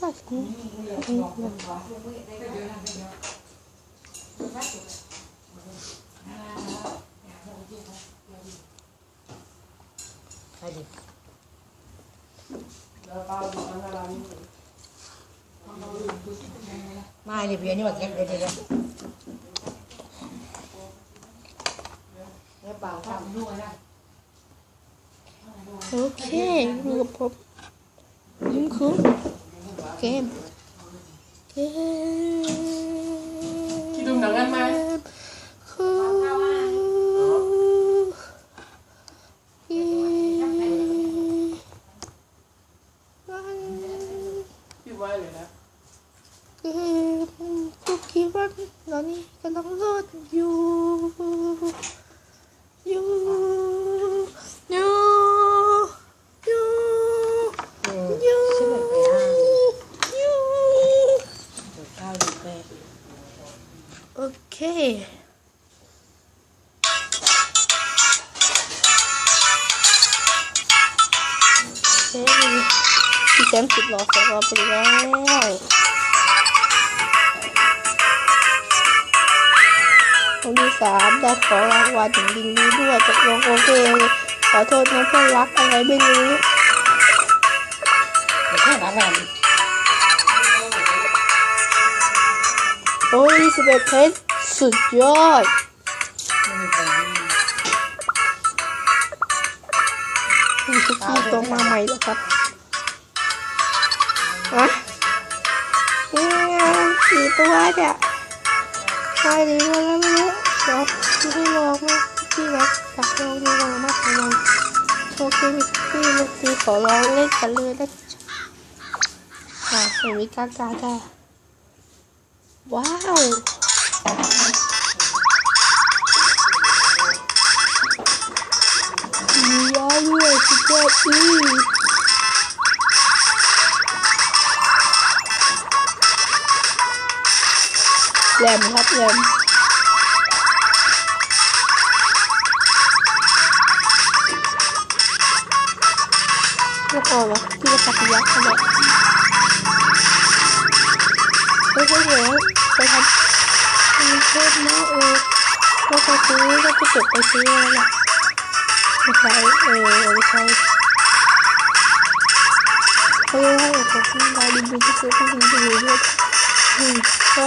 ก็ถึงถึงใครดิมาดิเพียนี่ว่าเก็บเดี๋ยว เดี๋ยวเดี๋ย มป์สุดหล่อของเราไปแล้วคนที่สามได้ของรางวัลถึงดินนี้ด้วยตกลงโอเคขอโทษนะเพื่อนรักอะไรไม่รู้เดี๋ยวแค่นั้นแหละโอ้ยสิบเอ็ดเพชรสุดยอดไม่มีใครรู้มีคุกกี้ตัวมาใหม่แล้วครับ อะนี่ไงสี่ตัวเนี่ยใช่ดีกว่าแล้วไม่รู้เดี๋ยวที่ให้ลองมาที่แบบตักลองดูลองมาทำลองโชว์เคมิที่เมื่อกี้ขอลองเล่นกันเลยนะอะเห็นมีกากาได้ว้าวมีย้อยด้วยสุดยอดอี แรมครับแรมแล้วก็วะที่จะตักยักษ์เขาบอกเฮ้ยเฮ้ยเฮ้ยไปทำมีโทษนะเออก็ไปซื้อก็ไปเก็บไปซื้อแล้วล่ะไม่ใช่เออไม่ใช่เฮ้ยให้ผมได้ดีดีที่สุดที่ดีที่สุดด้วยอืมก็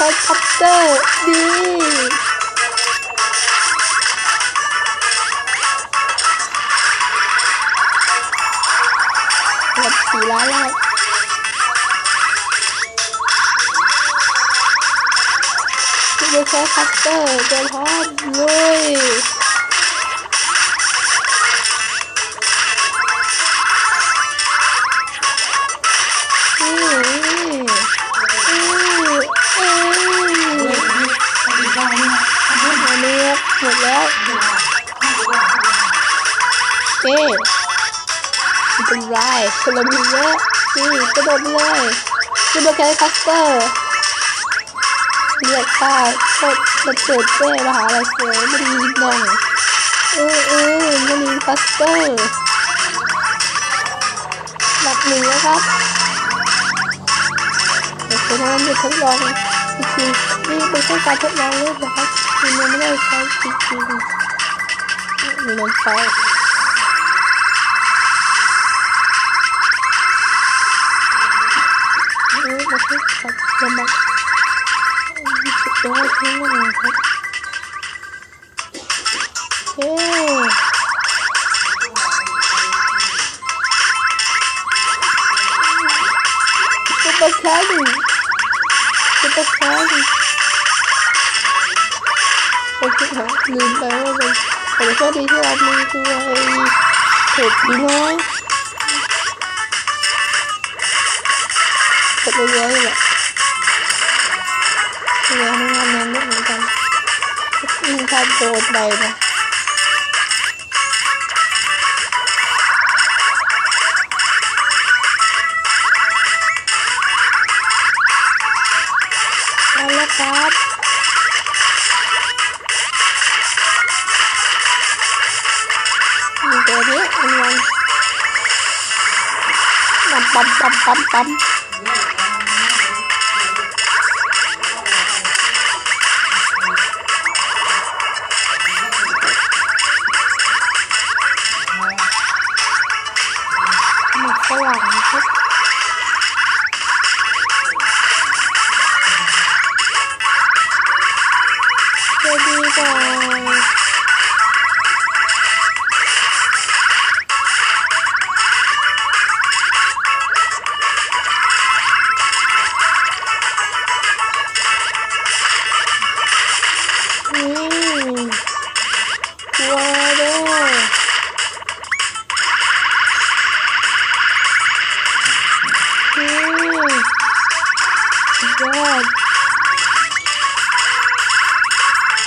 แล้วแหละผมไม่นำมาแชร์ให้ทุกคนดูโอ้เป็นยี่สิบสิจ๊ะได้เหรอจะไปรับซุปเปอร์แคร์คอคัปเตอร์ดีหมดสี่ล้านแล้วเปอร์แคร์คัปเตอร์เดินพร้อมลุย แล้วเอ๊ะไม่เป็นไรคนเรามีเยอะนี่กระโดดเลยกระโดดแค่คัสเตอร์เรียกป้าโคตรมาเกิดเจ้มหาอะไรเสือไม่ดีหน่อยเออเออไม่มีคัสเตอร์หลักหนึ่งแล้วครับเดี๋ยวจะทำจะทดลองอีกทีนี่เป็นแค่การทดลองเล่นนะครับ มันยังไม่ได้ใช้จริงๆมีน้ำไฟเออมาที่ตัดจะมาสุดยอดมากเลยครับเฮ้ซุปคิดิโอเคครับลืมไปว่าเป็นแต่โชคดีที่เรามีคือไอ้เห็ดดีน้อยเยอะๆเลยแหละเหลือทำงานนั้นไม่เหมือนกันยิงถ้าโดนไปนะเอาละครับ ปั๊มปั๊มปั๊มปั๊มหมักฝรั่งนะครับเจดีก่อน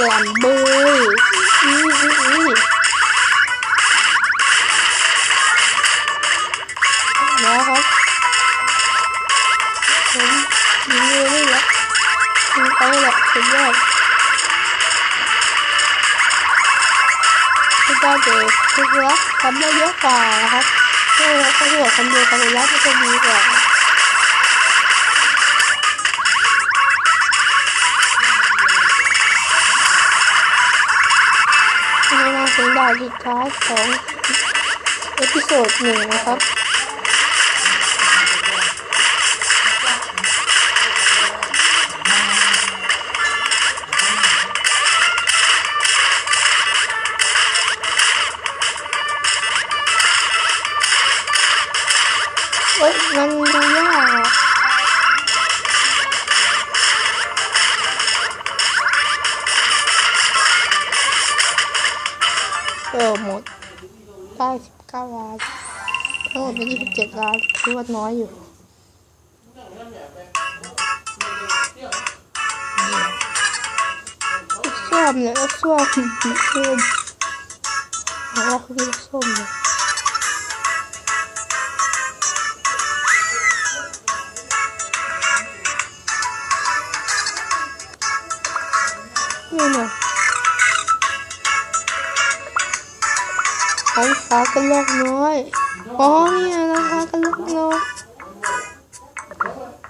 แหลมเบยอือืมอืมแล้วครับผมยิงเลยนี่แหละยิงไปแหละสุดยอดสุดยอดเลยคือว่าทำได้เยอะกว่านะครับถ้าเราเขาหัวคนเดียวกันแล้วจะดีกว่า ถึงด่านสุดท้ายของเอพิโซดหนึ่งนะครับเฮ้ยมันดูยากอะ อหมดได้สิบเก้าล้านทั้งหมดเป็นยี่สิบเจ็ดล้านคือว่าน้อยอยู่ส้มเนี่ยส้มส้มของเราคือส้มเลย้ากระลอกน้อยอ๋อเนี่ยนะคะกระลอกน้อย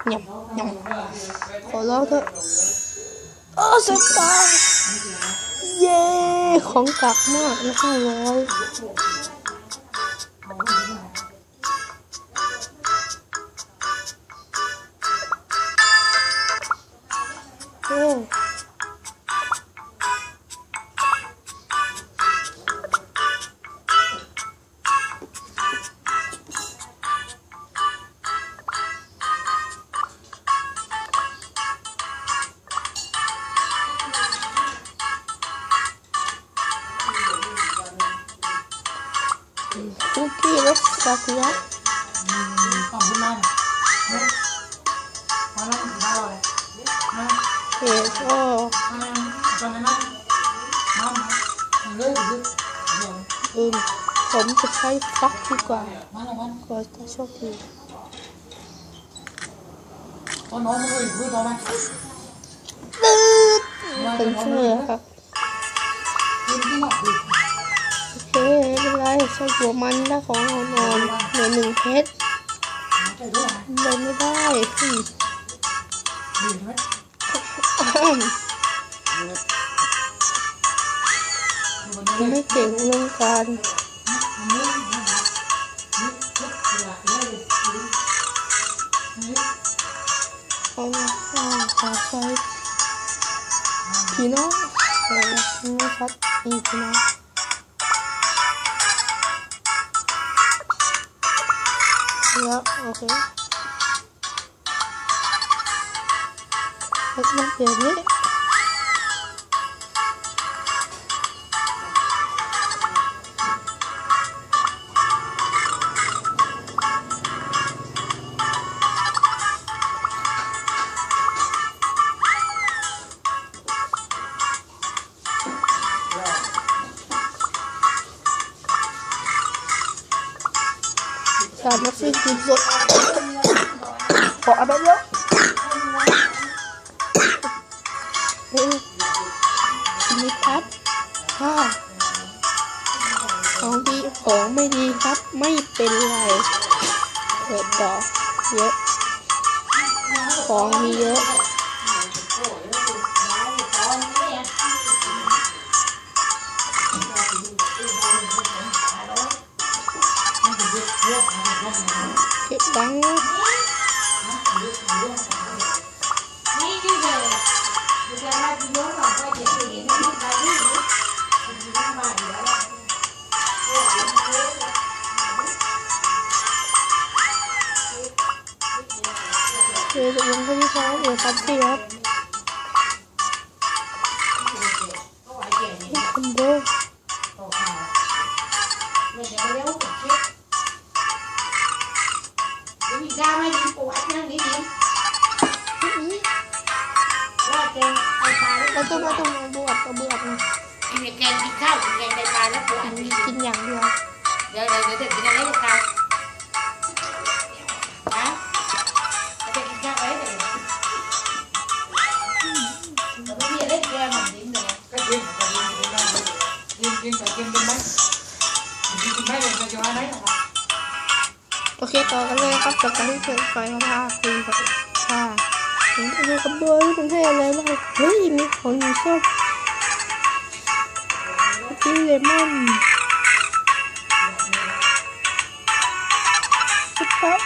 หยำหยำขอร้องเถอะโอ้สุดตายเย้ของกลับมากนะห้าร้อย คุกกี้รสซากุระขอบคุณมากนะมาแล้วมาเลยนะเค้กก็มาตอนนั้นนะมามาเลยดิเดี๋ยวอืมผมจะใช้ฟักดีกว่ามาแล้วมันก็จะโชคดีตอนน้องมาเลยดูต่ตืดเป็นเชื่อครับ ใช้หัวมันได้ของนอนนอนเหลือหนึ่งเพชรเลยไม่ได้อืมดีไหมผมไม่เก่งเรื่องการมันนี่นี่นี่นี่อาลยนี่เอามาเอาขอใช้พี่น้องเออไม่ชัดอีกพี่น้องแล้วโอเคแล้วต้องเนักซิ่งกินสดขออะไรเยอะนี่ครับถ้าของดีของไม่ดีครับ ไม่เป็นไรเปิดต่อเยอะ ของมีเยอะ Cute banget. Jadi ini tadi ya. ต่อกันเลยครับกับการที่เปิดไฟของภาคุณกับภาคผมดูกระเบื้องที่ผนให้อะไรบ้างเฮ้ยมีของอยู่ชอบที่เลมอนสุดท้าย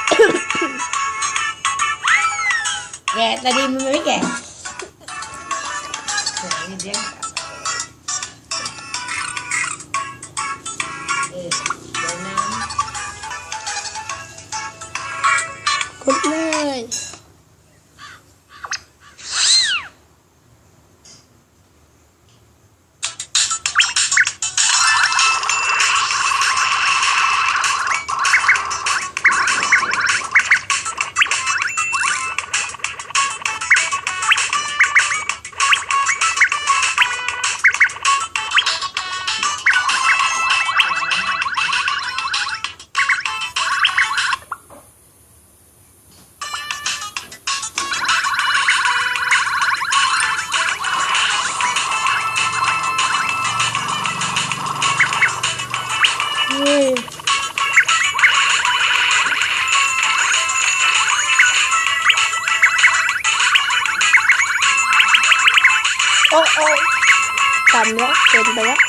แก่แต่ดีมันไม่แก่ Thank you banyak.